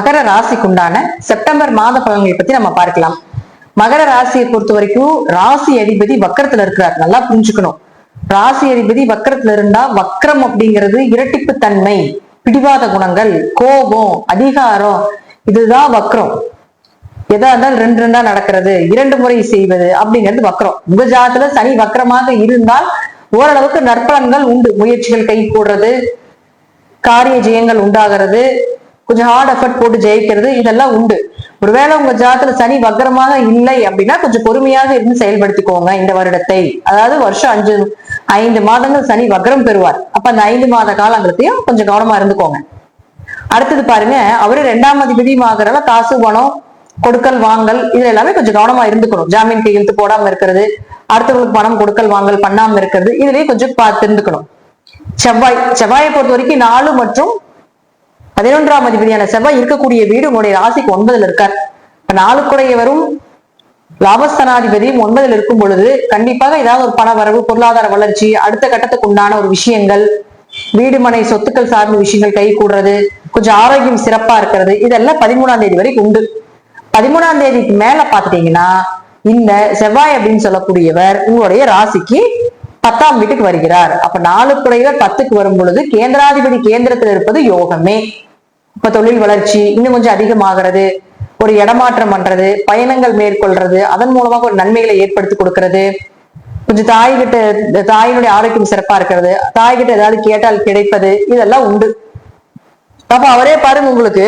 மகர ராசிக்குண்டான September மாத பலன்களை பத்தி நம்ம பார்க்கலாம். மகர ராசியை பொறுத்த வரைக்கும் ராசி அதிபதி வக்கரத்துல இருக்கிறார். நல்லா புரிஞ்சுக்கணும். ராசி அதிபதி வக்கரத்துல இருந்தா வக்கரம் அப்படிங்கிறது இரட்டிப்பு தன்மை பிடிவாத குணங்கள் கோபம் அதிகாரம் இதுதான் வக்கரம். எதா இருந்தாலும் ரெண்டு ரெண்டா நடக்கிறது இரண்டு முறை செய்வது அப்படிங்கிறது வக்கரம். உங்க ஜாதத்துல சனி வக்கரமாக இருந்தால் ஓரளவுக்கு நற்பலன்கள் உண்டு. முயற்சிகள் கை கூடுறது காரிய ஜெயங்கள் உண்டாகிறது கொஞ்சம் ஹார்ட் எஃபர்ட் போட்டு ஜெயிக்கிறது இதெல்லாம் உண்டு. ஒருவேளை உங்க ஜாதத்துல சனி வக்கரமாக இல்லை அப்படின்னா கொஞ்சம் பொறுமையாக இருந்து செயல்படுத்திக்கோங்க இந்த வருடத்தை. அதாவது வருஷம் அஞ்சு ஐந்து மாதங்கள் சனி வக்கரம் பெறுவார். அப்ப அந்த ஐந்து மாத காலங்களையும் கொஞ்சம் கவனமா இருந்துக்கோங்க. அடுத்தது பாருங்க அவரு ரெண்டாம் அதிபதியுமாகறதால காசு பணம் கொடுக்கல் வாங்கல் இதுல எல்லாமே கொஞ்சம் கவனமா இருந்துக்கணும். ஜாமீன் கையெழுத்து போடாம இருக்கிறது அடுத்தவங்களுக்கு பணம் கொடுக்கல் வாங்கல் பண்ணாம இருக்கிறது இதுலயும் கொஞ்சம் பார்த்து இருந்துக்கணும். செவ்வாய் செவ்வாயை பொறுத்த வரைக்கும் நாலு மற்றும் பதினொன்றாம் அதிபதியான செவ்வாய் இருக்கக்கூடிய வீடு உங்களுடைய ராசிக்கு ஒன்பதுல இருக்கார். இப்ப நாளுக்குடைய லாபஸ்தனாதிபதியும் ஒன்பதுல இருக்கும் பொழுது கண்டிப்பாக ஏதாவது ஒரு பண வரவு பொருளாதார வளர்ச்சி அடுத்த கட்டத்துக்கு உண்டான ஒரு விஷயங்கள் வீடு மனை சொத்துக்கள் சார்ந்த விஷயங்கள் கை கூடுறது கொஞ்சம் ஆரோக்கியம் சிறப்பா இருக்கிறது இதெல்லாம் பதிமூணாம் தேதி வரைக்கும் உண்டு. பதிமூணாம் தேதிக்கு மேல பாத்துட்டீங்கன்னா இந்த செவ்வாய் அப்படின்னு சொல்லக்கூடியவர் உங்களுடைய ராசிக்கு பத்தாம் வீட்டுக்கு வருகிறார். அப்ப நாலு குறைவர் பத்துக்கு வரும் பொழுது கேந்திராதிபதி கேந்திரத்தில் இருப்பது யோகமே. இப்ப தொழில் வளர்ச்சி இன்னும் கொஞ்சம் அதிகமாகிறது. ஒரு இடமாற்றம் பண்றது பயணங்கள் மேற்கொள்றது அதன் மூலமாக ஒரு நன்மைகளை ஏற்படுத்தி கொடுக்கறது. கொஞ்சம் தாய்கிட்ட தாயினுடைய ஆரோக்கியம் சிறப்பா இருக்கிறது. தாய்கிட்ட ஏதாவது கேட்டால் கிடைப்பது இதெல்லாம் உண்டு. அப்ப அவரே பாருங்க உங்களுக்கு.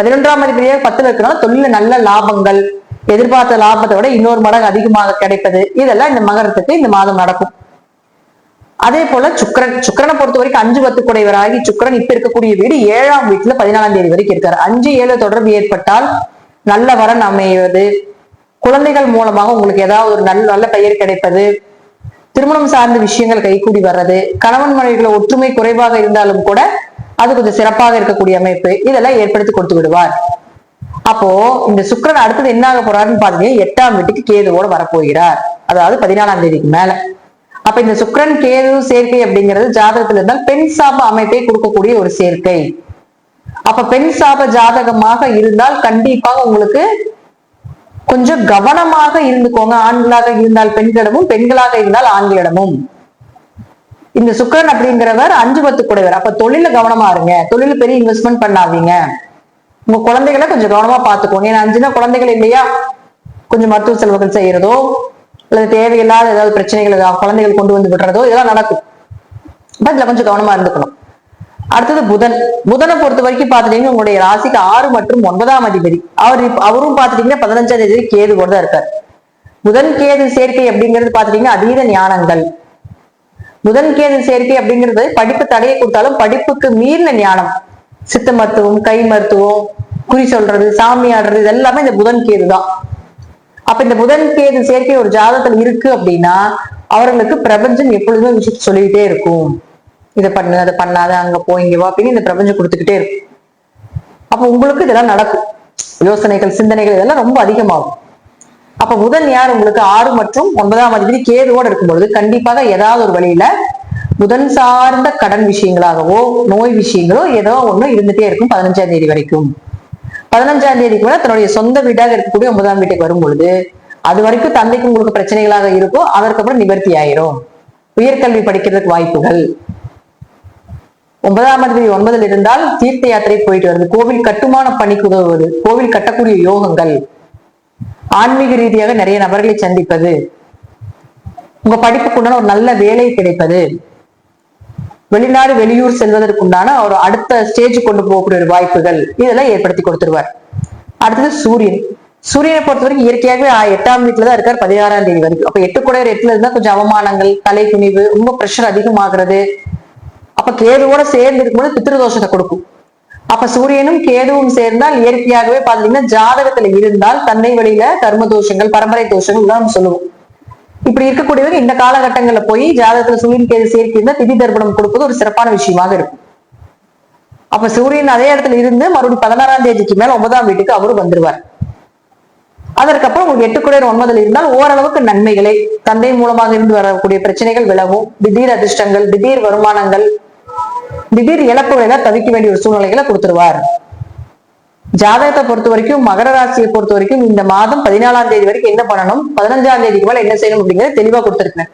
பதினொன்றாம் அதிபதியாக பத்துல இருக்கிறனால தொழில நல்ல லாபங்கள். எதிர்பார்த்த லாபத்தை விட இன்னொரு மடங்கு அதிகமாக கிடைப்பது. இதெல்லாம் இந்த மகரத்துக்கு இந்த மாதம் நடக்கும். அதே போல சுக்கரன் சுக்கரனை பொறுத்த வரைக்கும் அஞ்சு பத்து குடைவராகி சுக்கரன் இப்ப இருக்கக்கூடிய வீடு ஏழாம் வீட்டுல பதினாலாம் தேதி வரைக்கும் இருக்காரு. அஞ்சு ஏழு தொடர்பு ஏற்பட்டால் நல்ல வரன் அமைவது குழந்தைகள் மூலமாக உங்களுக்கு ஏதாவது ஒரு நல்ல நல்ல பெயர் கிடைப்பது திருமணம் சார்ந்த விஷயங்கள் கைகூடி வர்றது கணவன் மனைவிகளை ஒற்றுமை குறைவாக இருந்தாலும் கூட அது கொஞ்சம் சிறப்பாக இருக்கக்கூடிய அமைப்பு. இதெல்லாம் ஏற்படுத்தி கொடுத்து விடுவார். அப்போ இந்த சுக்கிரன் அடுத்தது என்ன ஆக போறாருன்னு பாத்தீங்கன்னா எட்டாம் வீட்டுக்கு கேதுவோட வரப்போகிறார். அதாவது பதினாலாம் தேதிக்கு மேல. அப்ப இந்த சுக்கரன் கேது சேர்க்கை அப்படிங்கிறது ஜாதகத்துல இருந்தால் பெண் சாப அமைப்பை கொடுக்கக்கூடிய ஒரு சேர்க்கை. அப்ப பெண் சாப ஜாதகமாக இருந்தால் கண்டிப்பாக உங்களுக்கு கொஞ்சம் கவனமாக இருந்துக்கோங்க. ஆண்களாக இருந்தால் பெண்களிடமும் பெண்களாக இருந்தால் ஆண்களிடமும். இந்த சுக்கரன் அப்படிங்கிறவர் அஞ்சு பத்து கூடவர் அப்ப தொழில கவனமா இருங்க. தொழில பெரிய இன்வெஸ்ட்மெண்ட் பண்ணாதீங்க. உங்க குழந்தைகளை கொஞ்சம் கவனமா பாத்துக்கோங்க ஏன்னா அஞ்சுனா குழந்தைகள் இல்லையா? கொஞ்சம் மருத்துவ செலவுகள் செய்யறதோ அல்லது தேவையில்லாத ஏதாவது பிரச்சனைகள் ஏதாவது குழந்தைகள் கொண்டு வந்து விடுறதோ இதெல்லாம் நடக்கும். அப்ப கொஞ்சம் கவனமா இருந்துக்கணும். அடுத்தது புதன். புதனை பொறுத்த வரைக்கும் பாத்துட்டீங்கன்னா உங்களுடைய ராசிக்கு ஆறு மற்றும் ஒன்பதாம் அதிபதி. அவர் அவரும் பாத்துட்டீங்கன்னா பதினஞ்சாம் தேதி கேது கூட தான் இருக்கார். புதன் கேது சேர்க்கை அப்படிங்கிறது பாத்துட்டீங்கன்னா அதீத ஞானங்கள். புதன் கேது சேர்க்கை அப்படிங்கிறது படிப்பு தடையை கொடுத்தாலும் படிப்புக்கு மீறின ஞானம். சித்த மருத்துவம் கை மருத்துவம் குறி சொல்றது சாமி ஆடுறது இது எல்லாமே இந்த புதன் கேது தான். அப்ப இந்த புதன் கேது சேர்க்கை ஒரு ஜாதகத்துல இருக்கு அப்படின்னா அவர்களுக்கு பிரபஞ்சம் எப்பொழுதுமே விஷயத்த சொல்லிக்கிட்டே இருக்கும். இதை பண்ணு அதை பண்ணாத அங்க போ இங்க வா அப்படின்னு இந்த பிரபஞ்சம் கொடுத்துக்கிட்டே இருக்கும். அப்ப உங்களுக்கு இதெல்லாம் நடக்கும். யோசனைகள் சிந்தனைகள் இதெல்லாம் ரொம்ப அதிகமாகும். அப்ப புதன் யார்? உங்களுக்கு ஆறு மற்றும் ஒன்பதாம் அதிபதி கேதுவோடு இருக்கும் பொழுது கண்டிப்பாக ஏதாவது ஒரு வழியில புதன் சார்ந்த கடன் விஷயங்களாகவோ நோய் விஷயங்களோ ஏதோ ஒண்ணு இருந்துட்டே இருக்கும் பதினஞ்சாம் தேதி வரைக்கும். பதினஞ்சாம் தேதிக்கு மேல தன்னுடைய சொந்த வீடாக இருக்கக்கூடிய ஒன்பதாம் வீட்டுக்கு வரும் பொழுது அது வரைக்கும் தந்தைக்கு உங்களுக்கு பிரச்சனைகளாக இருக்கும் அதற்கப்புறம் நிவர்த்தி ஆயிரும். உயர்கல்வி படிக்கிறதுக்கு வாய்ப்புகள். ஒன்பதாம் தேதி ஒன்பதில் இருந்தால் தீர்த்த யாத்திரை போயிட்டு வருது. கோவில் கட்டுமான பணிக்கு உதவுவது கோவில் கட்டக்கூடிய யோகங்கள். ஆன்மீக ரீதியாக நிறைய நபர்களை சந்திப்பது. உங்க படிப்புக்குண்டான ஒரு நல்ல வேலை கிடைப்பது. வெளிநாடு வெளியூர் செல்வதற்குண்டான ஒரு அடுத்த ஸ்டேஜ் கொண்டு போகக்கூடிய ஒரு வாய்ப்புகள் இதெல்லாம் ஏற்படுத்தி கொடுத்துருவார். அடுத்தது சூரியன். சூரியனை பொறுத்த வரைக்கும் இயற்கையாகவே எட்டாம் வீட்டுல தான் இருக்கார் பதினாறாம் தேதி வரைக்கும். அப்ப எட்டு கூட எட்டுல இருந்தா கொஞ்சம் அவமானங்கள் தலை குனிவு ரொம்ப ப்ரெஷர் அதிகமாகிறது. அப்ப கேதுவோட சேர்ந்து இருக்கும்போது பித்திருதோஷத்தை கொடுக்கும். அப்ப சூரியனும் கேதுவும் சேர்ந்தால் இயற்கையாகவே பாத்தீங்கன்னா ஜாதகத்துல இருந்தால் தன்னை வழியில கர்ம தோஷங்கள் பரம்பரை தோஷங்கள் தான் நம்ம சொல்லுவோம். இப்படி இருக்கக்கூடியவங்க இந்த காலகட்டங்கள்ல போய் ஜாதகத்துல சூரியன் கேது சேர்க்கை திதி தர்ப்பணம் கொடுப்பது ஒரு சிறப்பான விஷயமாக இருக்கும். அப்ப சூரியன் அதே இடத்துல இருந்து மறுபடியும் பதினாறாம் தேதிக்கு மேல ஒன்பதாம் வீட்டுக்கு அவரும் வந்துருவார். அதற்கப்புறம் உங்களுக்கு எட்டு குடையர் ஒன்பதுல இருந்தால் ஓரளவுக்கு நன்மைகளை தந்தை மூலமாக இருந்து வரக்கூடிய பிரச்சனைகள் விலகும் திடீர் அதிர்ஷ்டங்கள் திடீர் வருமானங்கள் திடீர் இழப்புகளை தவிக்க வேண்டிய ஒரு சூழ்நிலைகளை கொடுத்துருவார். ஜாதகத்தை பொறுத்த வரைக்கும் மகர ராசியை பொறுத்த வரைக்கும் இந்த மாதம் பதினாலாம் தேதி வரைக்கும் என்ன பண்ணணும்? பதினஞ்சாம் தேதிக்கு மேல என்ன செய்யணும் அப்படிங்கறத தெளிவா கொடுத்துருக்கேன்.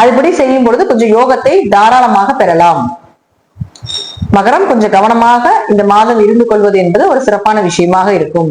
அதுபடி செய்யும் பொழுது கொஞ்சம் யோகத்தை தாராளமாக பெறலாம். மகரம் கொஞ்சம் கவனமாக இந்த மாதம் இருந்து கொள்வது என்பது ஒரு சிறப்பான விஷயமாக இருக்கும்.